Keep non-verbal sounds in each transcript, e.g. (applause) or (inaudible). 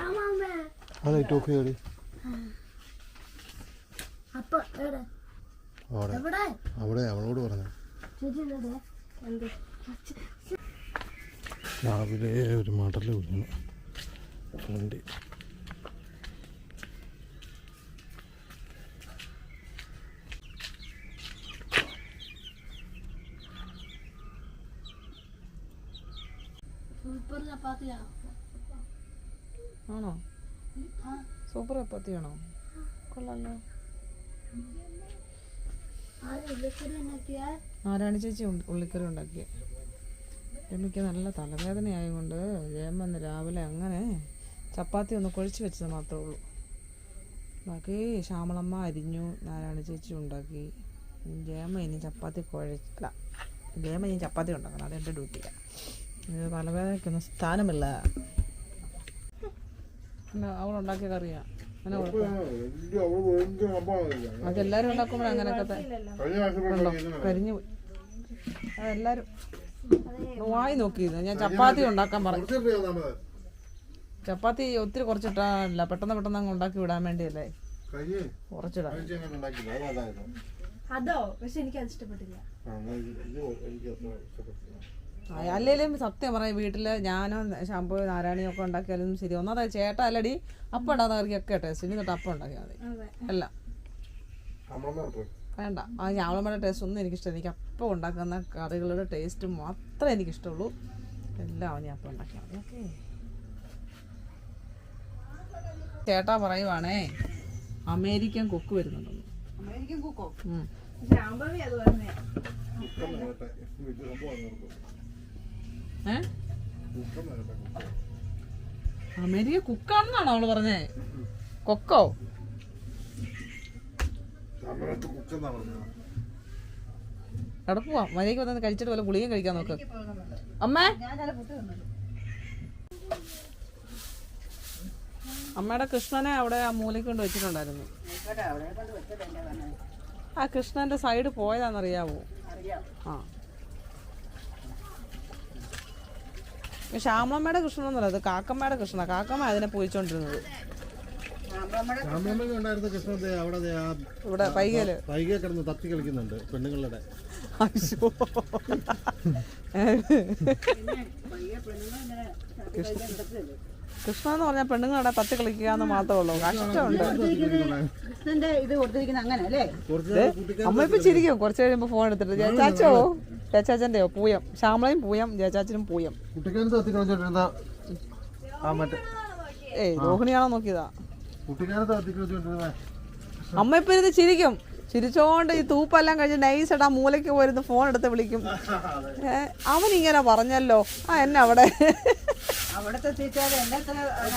ആ light of ചെയ്യടി അവിടെ. അവിടെ അവളോട് പറഞ്ഞു. രാവിലെ ഒരു മടൽ വീണു ഫ്രണ്ട് സൂപ്പർ ചപ്പാത്തിയാ? ആണോ. സൂപ്പർ ചപ്പാത്തിയാണോ? കൊള്ളാലോ. ആരാണ് ചേച്ചി ഉള്ളിക്കറി ഉണ്ടാക്കിയ. രമ്യക്ക് നല്ല തലവേദന ആയതുകൊണ്ട് ജയമ്മ ഇന്ന് രാവിലെ അങ്ങനെ ചപ്പാത്തി ഒന്ന് കുഴച്ച് വെച്ചത് മാത്രമേ ഉള്ളൂ. ബാക്കി ശ്യാമളമ്മ അരിഞ്ഞു നാരായണ ചേച്ചി ഉണ്ടാക്കി. ജയമ്മ ഇനി ചപ്പാത്തി കുഴച്ചില്ല. ജയമ്മ ഇനി ചപ്പാത്തി ഉണ്ടാക്കണം. അതെന്റെ ഡ്യൂട്ടിയാണ് തലവേദനയ്ക്കൊന്നും സ്ഥാനമില്ല. അവളുണ്ടാക്കിയ കറിയാ. അങ്ങനെ കുഴപ്പം അതെല്ലാരും ഉണ്ടാക്കുമ്പോൾ അങ്ങനെയൊക്കെ കരിഞ്ഞു പോയി. അതെല്ലാരും വായി നോക്കിയിരുന്നു. ഞാൻ ചപ്പാത്തി ഉണ്ടാക്കാൻ പറഞ്ഞു ചപ്പാത്തി ഒത്തിരി കുറച്ചിട്ടാല്ല പെട്ടെന്ന് പെട്ടെന്ന് അങ്ങ് ഉണ്ടാക്കി വിടാൻ വേണ്ടിയല്ലേ? കുറച്ചിടാം. അതോ പക്ഷെ എനിക്ക് അത് ഇഷ്ടപ്പെട്ടില്ല. ആ, അല്ലേലും സത്യം പറയാം വീട്ടിൽ ഞാനോ ശാമ്പു നാരായണിയും ഒക്കെ ഉണ്ടാക്കിയാലും ശരി. ഒന്നാമത് ചേട്ട അല്ലടി അപ്പം ഉണ്ടാകുന്ന ഒക്കെ ടേസ്റ്റ് ഇനി തൊട്ട് അപ്പം ഉണ്ടാക്കിയാൽ മതി. അല്ല. വേണ്ട. ആ ഞാവളമ്മയുടെ ടേസ്റ്റ് ഒന്നും എനിക്കിഷ്ടം എനിക്ക് അപ്പം ഉണ്ടാക്കുന്ന കറികളുടെ ടേസ്റ്റ് മാത്രമേ എനിക്കിഷ്ടമുള്ളൂ. എല്ലാം അവനെ അപ്പം ഉണ്ടാക്കിയാൽ മതി. ഓക്കെ. ചേട്ടാ പറയുവാണേ അമേരിക്കൻ കുക്ക് വരുന്നുണ്ടെന്ന് അമേരിക്കൻ കുക്കോ. ശാമ്പവി അത് പറഞ്ഞേ. അമേരിക്ക കുക്കാണെന്നാണോ അവൾ പറഞ്ഞേ? കൊക്കോ? എവിടെ പോവാ മര്യാദയ്ക്ക് വന്ന് കഴിച്ചിട്ട് വല്ല ഗുളികയും കഴിക്കാൻ നോക്ക്. അമ്മേ? അമ്മയുടെ കൃഷ്ണനെ അവിടെ ആ മൂലയ്ക്ക് കൊണ്ട് വെച്ചിട്ടുണ്ടായിരുന്നു. ആ കൃഷ്ണന്റെ സൈഡ് പോയതാണെന്നറിയാവോ? അറിയാം. ആ. ഈ ശ്യാമമ്മയുടെ കൃഷ്ണനൊന്നുമല്ല അത് കാക്കമ്മയുടെ കൃഷ്ണ. കാക്കമ്മ അതിനെ പൂജിച്ചോണ്ടിരുന്നത്. ശാമ്പമ്മ ഉണ്ടായിരുന്ന കൃഷ്ണൻ ദേ അവിടെ ദേ ഇവിടെ പൈകെ കിടന്ന് കളിക്കുന്നുണ്ട് പെണ്ണുങ്ങളുടെ. അയ്യോ. (laughs) കൃഷ്ണ എന്ന് പറഞ്ഞാൽ പെണ്ണുങ്ങളുടെ പത്ത് കളിക്കുക എന്ന് മാത്രമേ ഉള്ളൂ കഷ്ടമുണ്ട്. കൃഷ്ണന്റെ ഇത് കൊടുത്തിരിക്കുന്ന അങ്ങനെ അല്ലേ? അമ്മ ഇപ്പൊ ചിരിക്കും. കുറച്ച് കഴിയുമ്പോ ഫോൺ എടുത്തിട്ട്. ജയചാച്ചോ? ജയച്ചാച്ചന്റെയോ പൂയം. ശ്യാമളയും പൂയം ജയചാച്ചനും പൂയം. ഏയ് രോഹിണിയാണോ നോക്കിയതാ? അമ്മ ഇപ്പൊ ഇരുന്ന് ചിരിക്കും. ചിരിച്ചോണ്ട് ഈ തൂപ്പെല്ലാം കഴിഞ്ഞ് നൈസായിട്ട് ആ മൂലയ്ക്ക് പോയിരുന്ന് ഫോൺ എടുത്ത് വിളിക്കും. (laughs) അവൻ ഇങ്ങനെ പറഞ്ഞല്ലോ. ആ എന്നെ അവിടെ.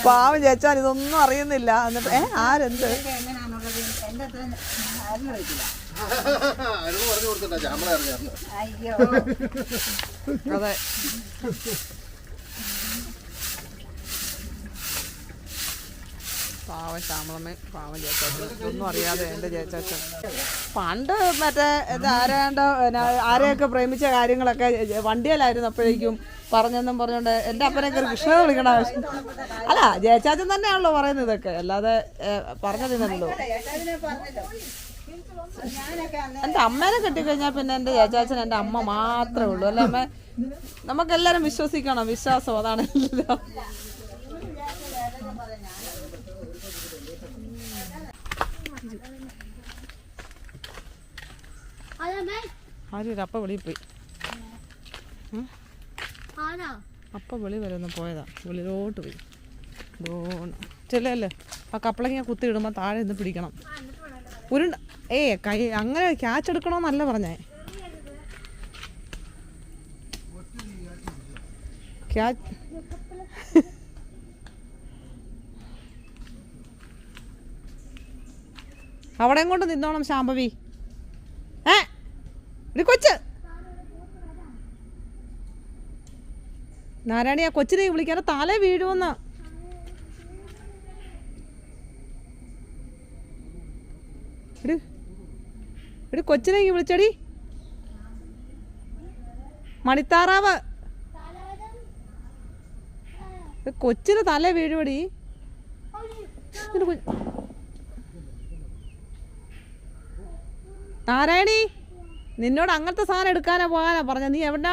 പാവം ചേച്ചാൻ ഇതൊന്നും അറിയുന്നില്ല. എന്നിട്ട് ഏ ആരെന്ത്? എങ്ങനെയാണുള്ളത് (laughs) എന്റെ അത്ര ആരും അറിയില്ല അരുണ് പറഞ്ഞു കൊടുത്തിട്ടാ ചാമ്പള അറിഞ്ഞായിരുന്നു അയ്യോ അതെ പാവം ശ്യാമളമ്മ പാവം ചേച്ചാച്ചൻ ഒന്നും അറിയാതെ എന്റെ ചേച്ചാച്ചൻ പണ്ട് മറ്റേ ഇത് ആരാണ്ടോ ആരെയൊക്കെ പ്രേമിച്ച കാര്യങ്ങളൊക്കെ വണ്ടിയിലായിരുന്നു അപ്പോഴേക്കും പറഞ്ഞെന്നും പറഞ്ഞോണ്ട് എന്റെ അപ്പനൊക്കെ കൃഷ്ണ വിളിക്കണ ആവശ്യം. അല്ല ജയച്ചാച്ചൻ തന്നെയാണല്ലോ പറയുന്നത് ഇതൊക്കെ. അല്ലാതെ പറഞ്ഞതില്ലല്ലോ എന്റെ അമ്മേനെ കെട്ടിക്കഴിഞ്ഞാൽ പിന്നെ എന്റെ ചേച്ചാച്ചൻ എന്റെ അമ്മ മാത്രമേ ഉള്ളൂ. അല്ലേ അമ്മ? നമുക്കെല്ലാവരും വിശ്വസിക്കണം. വിശ്വാസം അതാണ് എല്ലാം. ആരും അപ്പ വെളിയിൽ പോയി അപ്പ വെളി വരെ ഒന്ന് പോയതാ. വെളിയിലോട്ട് പോയി. ചെല്ലല്ലേ ആ കപ്പളങ്ങ കുത്തി ഇടുമ്പോൾ താഴെ നിന്ന് പിടിക്കണം. ഉരുണ്ട ഏ കൈ അങ്ങനെ ക്യാച്ച് എടുക്കണമെന്നല്ല പറഞ്ഞേ. ക്യാച്ച് (laughs) അവിടെയും കൊണ്ട് നിന്നോണം ശാംഭവി ഏ ഒരു കൊച്ച് നാരായണി ആ കൊച്ചിനെ വിളിക്കാതെ തല വീഴുമെന്ന്. എടി കൊച്ചിനെ വിളിച്ചടി. മണിത്താറാവ്. കൊച്ചിന് തല നിന്റെ നാരായണി നിന്നോട് അങ്ങനത്തെ സാധനം എടുക്കാനാ പോകാനാ പറഞ്ഞ നീ എവിടാ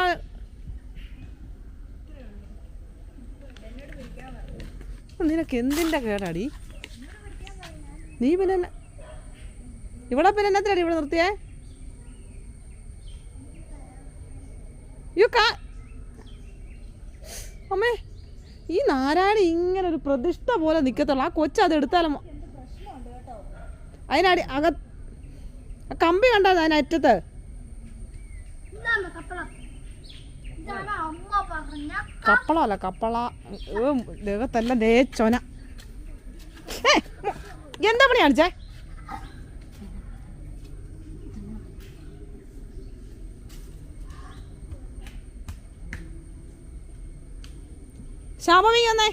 നിനക്ക് എന്തിന്റെ കേടാടി? നീ പിന്നെ ഇവിടെ പിന്നെ എന്നത്തിനാടി ഇവിടെ നിർത്തിയേ? യു കാ അമ്മേ ഈ നാരായണി ഇങ്ങനെ ഒരു പ്രതിഷ്ഠ പോലെ നിൽക്കത്തുള്ളൂ ആ കൊച്ചു അത് എടുത്താലും അതിനടി അക കമ്പി കണ്ടോ അതിനറ്റത്ത് കപ്പളം കപ്പളമല്ല കപ്പള. ദേഹത്തല്ല ദേ ചൊന. എന്താ പണി കാണിച്ചേ? ശാപമീ വന്നേ.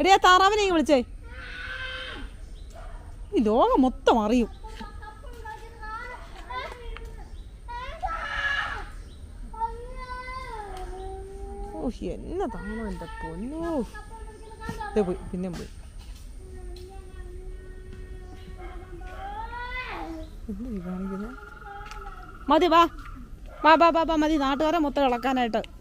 എടിയാ താറാവിനെ വിളിച്ചേ. ഈ ലോകം മൊത്തം അറിയും. ഓ എന്നതാണോ എന്റെ പൊന്നോ. ദേ പോയി പിന്നെ പോയി. മതി വാ വാ വാ വാ മതി. നാട്ടുകാരെ മൊത്തം ഇളക്കാനായിട്ട്.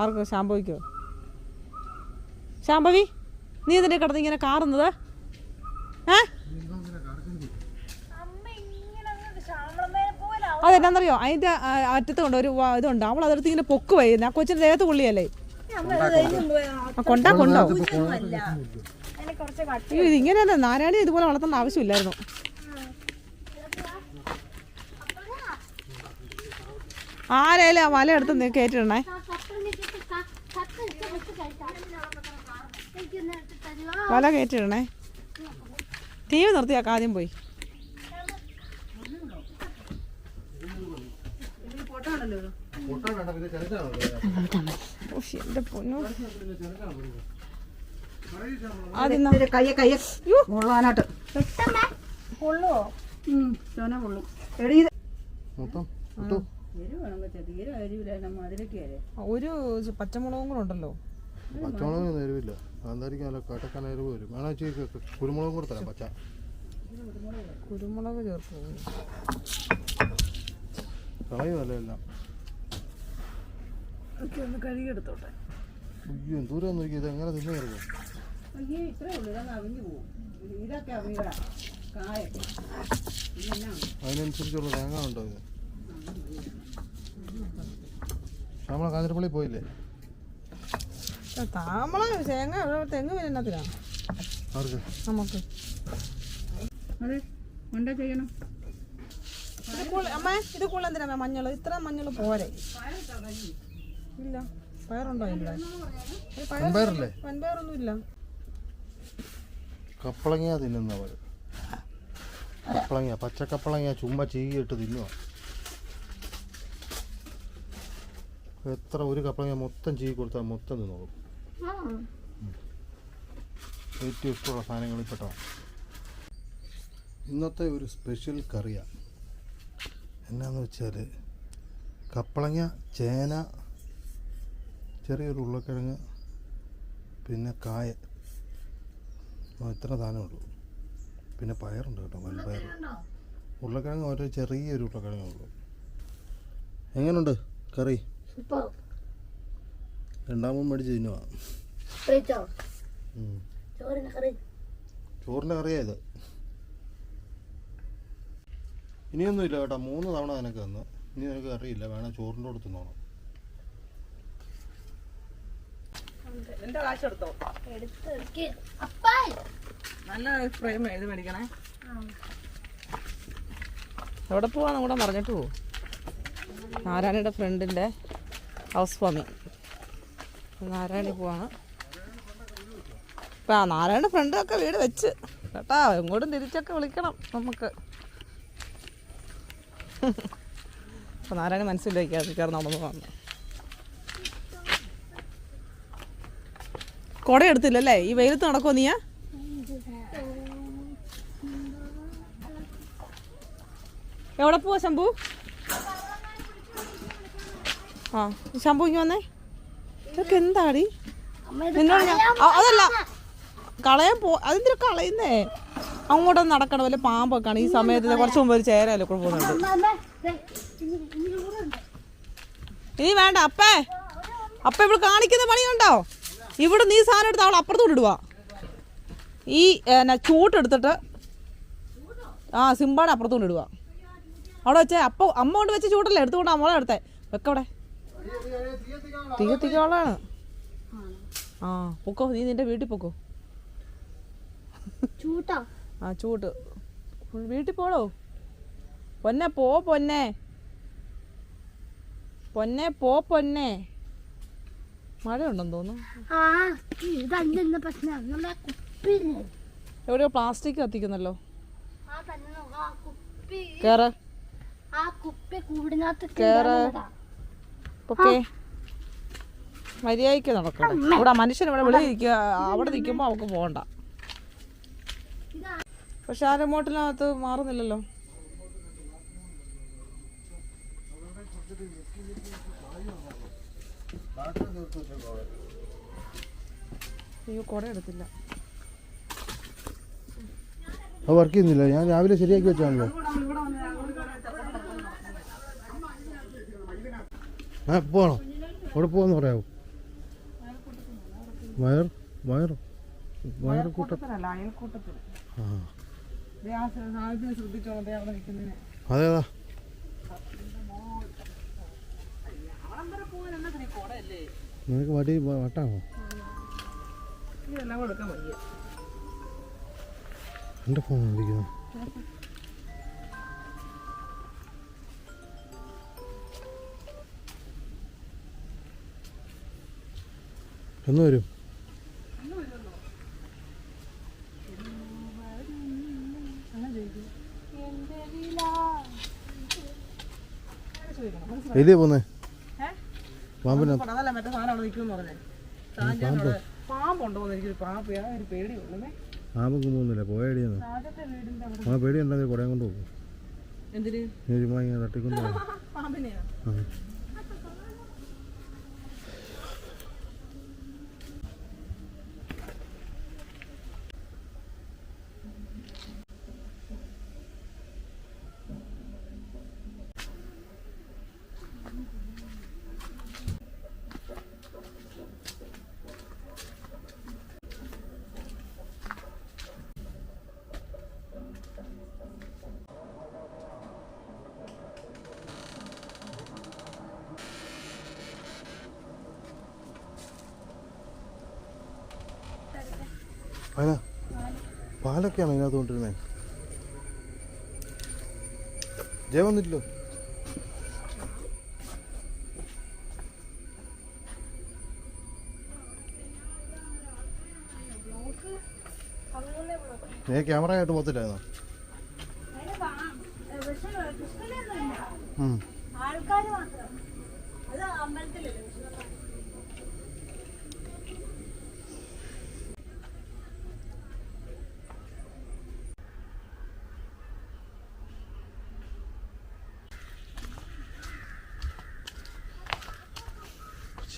ആർക്കോ ശാംഭവിക്കോ? ശാംഭവി നീ ഇതിന്റെ കിടന്ന് ഇങ്ങനെ കാറുന്നത്? ഏ? അതെന്നാന്നറിയോ അതിന്റെ ആ, അറ്റത്ത് കൊണ്ട് ഒരു ഇതുണ്ട്. അവൾ അതെടുത്ത് ഇങ്ങനെ പൊക്ക് വയ്യുന്നത് ആ കൊച്ചിന്റെ ദേഹത്ത് പുള്ളിയല്ലേ? കൊണ്ടാ കൊണ്ടോ. ഇത് ഇങ്ങനെ നാരായണി ഇതുപോലെ വളർത്തേണ്ട ആവശ്യമില്ലായിരുന്നു. ആരായാലും ആ വല എടുത്ത് നീ കയറ്റിടണേ? വല കയറ്റിടണേ? ടി വി നിർത്തിയാക്ക ആദ്യം പോയി. പിന്നെ ചോന എടീ മൊത്തം? ഒരു പച്ചമുളകും കൂടെ ഉണ്ടല്ലോ. പച്ചമുളകൊന്നും എരിവില്ല. കട്ടക്കന എരിവ് വരും. വേണം കുരുമുളകും കൂടെ തരാം പച്ച. കുരുമുളക് ചേർക്കും കളയുമല്ല എല്ലാം ഒന്ന് കഴുകിയെടുത്തോട്ടെ. അയ്യോ ദൂരം നോക്കി ഇത് എങ്ങനെ തിന്നു അയ്യേ ഇത്രേ ഉള്ളൂ. ഇതങ്ങ് അവിഞ്ഞു പോകും ഇതൊക്കെ കായ. അതിനനുസരിച്ചുള്ള തേങ്ങ ഉണ്ടോ ഇത്? നമ്മളെ കാഞ്ഞിരപ്പള്ളി പോയില്ലേ? താമള തേങ്ങ തെങ്ങ് ആർക്ക്? നമുക്ക്. അതെ എന്താ ചെയ്യണം. ഇത് കൂടുതൽ അമ്മേ ഇത് കൂടുതൽ എന്തിനാ മഞ്ഞൾ? ഇത്ര മഞ്ഞൾ പോരെ. ഇല്ല പയറുണ്ടോ വൻപയറല്ലേ വൻപയറൊന്നും ഇല്ല. കപ്പളങ്ങ തിന്നുന്നവർ കപ്പളങ്ങ പച്ചക്കപ്പളങ്ങ ചുമ്മാ ചീകിയിട്ട് തിന്നുക എത്ര ഒരു കപ്പളങ്ങ മൊത്തം ചീ കൊടുത്താൽ മൊത്തം തിന്നോളും. ഏറ്റവും ഇഷ്ടമുള്ള സാധനങ്ങളിൽ പെട്ടതാണ് ഇന്നത്തെ ഒരു സ്പെഷ്യൽ കറിയാണ് എന്നാന്ന് വെച്ചാൽ കപ്പളങ്ങ ചേന ചെറിയൊരു ഉരുളക്കിഴങ്ങ് പിന്നെ കായ. ഇത്ര സാധനമുള്ളൂ പിന്നെ പയറുണ്ട് കേട്ടോ വൻപയർ ഉരുളക്കിഴങ്ങ് ഒരു ചെറിയൊരു ഉരുളക്കിഴങ്ങേ ഉള്ളൂ. എങ്ങനെയുണ്ട് കറി? രണ്ടാമത് മേടിച്ച് തിന്നുവാ. ചോറിന്റെ കറിയാ ഇത് ഇനിയൊന്നുമില്ല കേട്ടോ. മൂന്ന് തവണ നിനക്ക് തന്നു. ഇനി നിനക്ക് അറിയില്ല വേണം ചോറിന്റെ കൂടെ തിന്നോണം. എന്റെ കാശ് എടുത്തോ? എടുത്ത് അപ്പായി. നല്ല ഫ്രെയിം എഴുതി മേടിക്കണേ. എവിടെ പോവാന്ന് കൂടെ പറഞ്ഞിട്ട് പോവും നാരായണയുടെ ഫ്രണ്ടിന്റെ ഹൗസ് വാമിങ്. നാരായണി പോവാണ്. ഇപ്പം ആ നാരായണ ഫ്രണ്ടൊക്കെ വീട് വെച്ച്. കേട്ടാ എങ്ങോട്ടും തിരിച്ചൊക്കെ വിളിക്കണം നമുക്ക്. അപ്പം നാരായണ മനസ്സിലാക്കി കയറി നടന്നു വന്നു. കുട എടുത്തില്ലല്ലേ? ഈ വെയിലത്ത് നടക്കുമോ നീയാ? എവിടെ പോവാ ശംഭു? ആ ശംഭു ഇങ്ങ് വന്നേ. ഇതൊക്കെ എന്താടി? നിന്നോട് ഞാൻ അതല്ല. കളയാൻ പോ അതെന്തിനാ കളയുന്നേ? അങ്ങോട്ട് നടക്കണം വല്ല പാമ്പൊക്കെയാണ്. ഈ സമയത്ത് കുറച്ച് മുമ്പ് ഒരു ചേരല്ലേ കൂടെ പോകുന്നുണ്ട് ദേ, ഇനി വേണ്ട അപ്പേ. അപ്പ ഇവിടെ കാണിക്കുന്ന പണിയുണ്ടോ? ഇവിടെ നീ സാധനം എടുത്ത് അവൾ അപ്പുറത്തോട്ട് ഇടുക ഈ എന്നാ ചൂട്ടെടുത്തിട്ട് ആ സിമ്പാട് അപ്പുറത്തോട്ട് ഇടുക അവിടെ വെച്ചേ അപ്പ അമ്മ കൊണ്ട് വെച്ച ചൂട്ടല്ലേ എടുത്തുകൊണ്ട് മോളെ എടുത്തേ? വെക്കവിടെ തീ കത്തിക്കാളാണ് ആ പൊക്കോ നീ നിന്റെ വീട്ടിൽ പൊക്കോ. ആ ചൂട്ട്. വീട്ടിൽ പോടോ. പൊന്നെ പോ പൊന്നെ. പൊന്നെ പോ പൊന്നെ. തോന്നുന്നു. പ്രശ്നം നമ്മുടെ കുപ്പിയില്ലേ എവിടെയോ പ്ലാസ്റ്റിക് കത്തിക്കുന്നല്ലോ. കേറ്. കേറ്. പൊക്കെ. മര്യാദയ്ക്ക് നടക്കണം ഇവിടെ മനുഷ്യൻ ഇവിടെ വെളിയിൽ ഇരിക്കുക അവിടെ നിൽക്കുമ്പോൾ അവൾക്ക് പോകണ്ട പക്ഷെ ആ റിമോട്ടിനകത്ത് മാറുന്നില്ലല്ലോ. അയ്യോ കുട എടുത്തില്ല. വർക്ക് ചെയ്യുന്നില്ല. ഞാൻ രാവിലെ ശരിയാക്കി വെച്ചാണല്ലോ. ആ പോകണം അവിടെ പോകാന്ന് പറയാമോ വയർ വയർ വയർ കൂട്ടം ആ. അതേതാ നിനക്ക് വടി വട്ടാണോ? എന്റെ ഫോൺ വിളിക്കുന്നു എന്ന് വരും എലിയ പോന്നേ പാമ്പിനകത്ത് പാമ്പൊക്കെ പോകുന്നില്ല അവിടെ ആ പേടി ഉണ്ടെങ്കിൽ കുടയും കൊണ്ട് പോകും ചുമ്മാ ഇങ്ങനെ തട്ടിക്കൊണ്ട് പോകും (laughs) ആ. അതിനാ പാലൊക്കെയാണ് അതിനകത്ത് കൊണ്ടിരുന്നത് ജയ വന്നിട്ടില്ലോ? നീ ക്യാമറ ആയിട്ട് പോത്തില്ലായിരുന്നോ ഉം.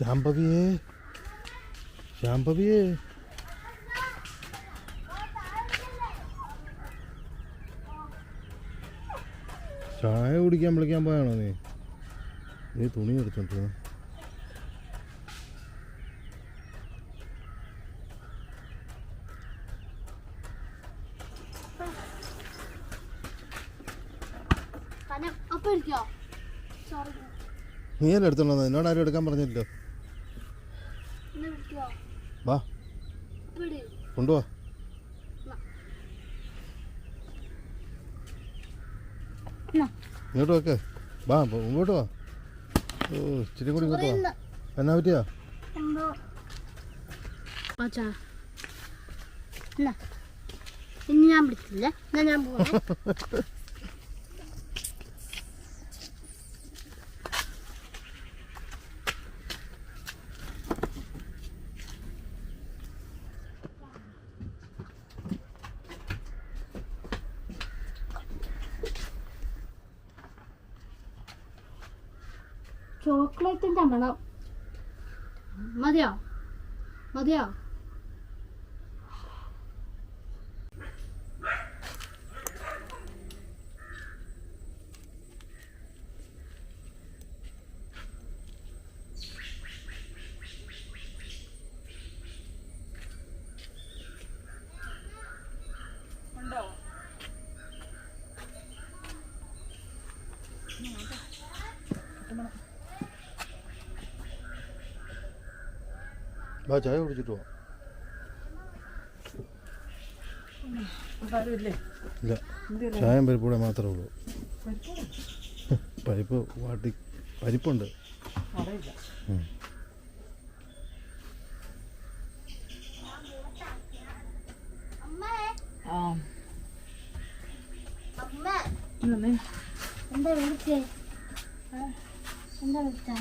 ശാംഭവിയേ ശാംഭവിയേ. ചായ കുടിക്കാൻ വിളിക്കാൻ പോയാണോ നീ? നീ തുണി എടുത്തോണ്ടിരുന്നു നീ നീയല്ലേ എടുത്തോണ്ടോ എന്നോട് ആരും എടുക്കാൻ പറഞ്ഞില്ലല്ലോ. വാ. കൊണ്ടുവാ. എന്നാ. ഇങ്ങോട്ട് വെക്ക്. വാ ഇങ്ങോട്ട് വാ. ഓ ഇച്ചിരി കൂടി ഇങ്ങോട്ട് വാ. എന്നാ പറ്റിയാ? ഞാൻ എന്നാ ഞാൻ പോവാ. (laughs) ചോക്ലേറ്റിന്റെ മണം മതിയോ? മതിയോ? ഉണ്ടോ? വാ ചായ കുടിച്ചിട്ട് പോവാം ഇല്ല ചായം പരിപ്പൂടെ മാത്രമേ ഉള്ളൂ. (laughs) പരിപ്പ് വാട്ടി പരിപ്പുണ്ട്. എന്താ വിളിച്ചേ എന്താ വിളിച്ചേ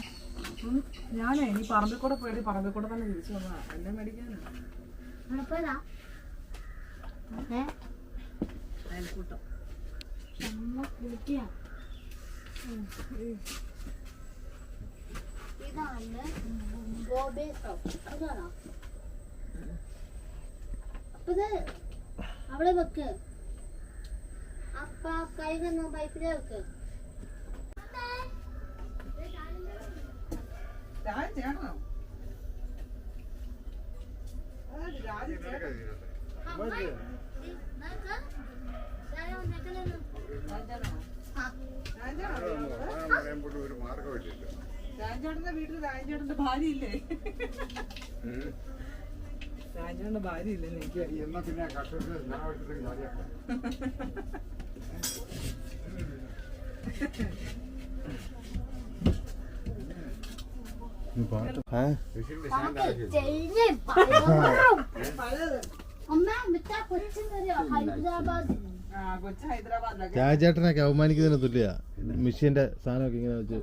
ഞാനേ ഈ പറമ്പിൽ കൂടെ പോയിട്ട് പറമ്പിൽ കൂടെ തന്നെ തിരിച്ചു വന്നാ എന്നെ മേടിക്കാനാ. അവിടെ അയൽക്കൂട്ടം. ഇതാണ് ബോബേ അതാണോ? വെക്ക്. അപ്പ കൈ വന്നു പൈപ്പിലെ വെക്ക് രാജ ചേട്ടനോ ആ, രാജ ചേട്ടൻ അമ്മ, ഇത് നോക്ക്. ദാ നിക്കലുന്നു. രാജാണോ ആ, രാജാണോ രാജേട്ടന്റെ വീട്ടിൽ രാജേട്ടന്റെ ഭാര്യ ഇല്ലേ രാജേട്ടന്റെ ഭാര്യ ഇല്ലെന്ന് എനിക്ക് എന്നാ പിന്നെ കഷ്ടപ്പെട്ട് (laughs) (laughs) രാജേട്ടനൊക്കെ അവമാനിക്കുന്നതിന് തുല്യ മിഷീന്റെ സാധനമൊക്കെ ഇങ്ങനെ വെച്ച്.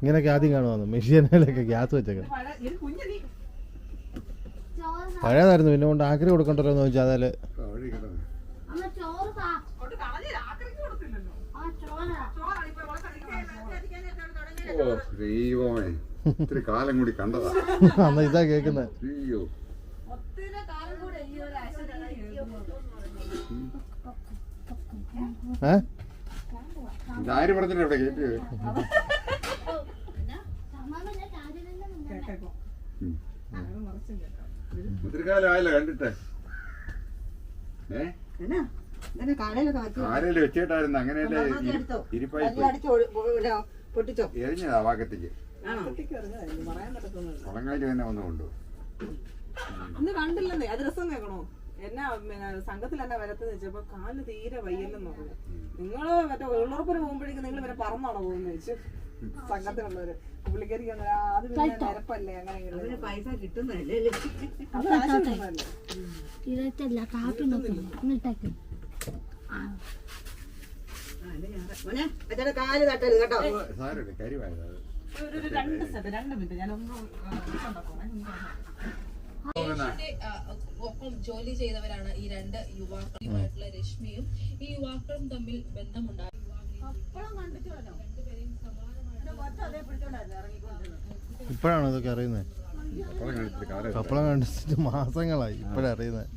ഇങ്ങനൊക്കെ ആദ്യം കാണുവാന്ന്? മെഷീനിലൊക്കെ ഗ്യാസ് വെച്ചൊക്കെ പഴ ഇത് കുഞ്ഞു നീ ചോറ് പഴയതായിരുന്നു പിന്നെ കൊണ്ട് ആക്രി കൊടുക്കണ്ടല്ലോ എന്ന് വെച്ചാൽ അതിൽ വഴി കിടന്നു അമ്മ ചോറ് താ കൊണ്ട് കളഞ്ഞില്ല ആക്രിക്ക് കൊടുത്തില്ലല്ലോ ആ ചോറാ ചോറാണ് ഇപ്പൊ ഇവിടെ കഴിക്കുന്നത്. ഓ ദൈവമേ. ഇത്തിരി കാലം കൂടി കണ്ടതാ. അന്ന് ഇതാ കേക്കുന്നത് അയ്യോ. ഒത്തിരി കാലം കൂടെ ഈ ഒരു അശ്വതി ഏ? പറഞ്ഞിട്ട് ഇവിടെ ഒത്തിരി കാലം ആയല്ലോ കണ്ടിട്ട്? ഏ? കാലയിലൊക്കെ വെച്ചിട്ടായിരുന്നു. അങ്ങനെയല്ലേ. ഇരിപ്പായി പൊട്ടിച്ചോ? എരിഞ്ഞതാ വാക്കത്തേക്ക്. പറയാൻ തന്നെ വന്നു കൊണ്ടു ഇന്ന് കണ്ടില്ലെന്നേ. അത് രസം കേൾക്കണോ? എന്നാ സംഘത്തിൽ എന്നാ വരത്തെന്ന് വെച്ചപ്പോ കാൽ തീരെ വയ്യല്ലെന്ന് പറഞ്ഞു. നിങ്ങൾ മറ്റേ ഉള്ളുറപ്പിന് പോകുമ്പോഴേക്കും നിങ്ങൾ ഇവരെ പറന്നാണോ പോകുന്ന വെച്ചു? സംഘത്തിലുള്ളവര്. പുള്ളിക്കാരിക്ക് അത് പിന്നെ നിരപ്പല്ലേ? അങ്ങനെ പൈസ കിട്ടുന്നല്ലേ അത് ആശയമൊന്നുമല്ല. ഇരുപത്തല്ല കാപ്പി എന്നിട്ടേക്ക് അച്ഛന്റെ കാൽ തട്ടരുത് കേട്ടോ. സാരമില്ല കരിവായത് ഒരു രണ്ട് സെറ്റ് രണ്ട് മിനിറ്റ്. ഞാനൊന്ന് ഒപ്പം ജോലി ചെയ്തവരാണ് ഈ രണ്ട് യുവാക്കളുമായിട്ടുള്ള രശ്മിയും. ഈ യുവാക്കളും തമ്മിൽ ബന്ധമുണ്ടായി ഇപ്പോഴാണ് ഇതൊക്കെ അറിയുന്നത് കപ്പളം കണ്ടിട്ട് മാസങ്ങളായി ഇപ്പോഴാണ് അറിയുന്നത്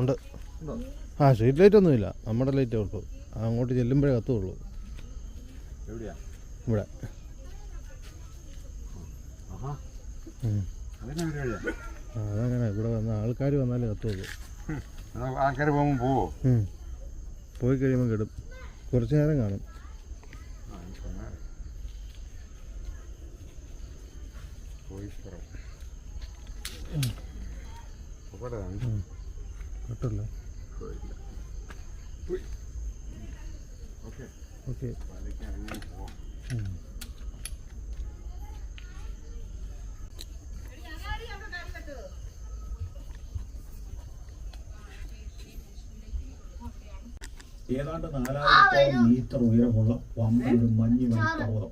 ഉണ്ട്. ആ സ്ട്രീറ്റ് ലൈറ്റ് ഒന്നുമില്ല. നമ്മുടെ ലൈറ്റ് ഉള്ളൂ. അങ്ങോട്ട് ചെല്ലുമ്പോഴേ കത്തുള്ളൂ. ഇവിടെ. അതങ്ങനെ. ഇവിടെ വന്ന ആൾക്കാർ വന്നാലേ കത്തുള്ളൂ. ആൾക്കാർ പോകുമ്പോൾ പോവോ? പോയി കഴിയുമ്പോൾ കിടും. കുറച്ച് നേരം കാണും. കിട്ടില്ല പോയില്ല ഓക്കെ. ഏതാണ്ട് നാലായിരത്തോളം മീറ്റർ ഉയരമുള്ള വമ്പൻ ഒരു മഞ്ഞ് പർവതം.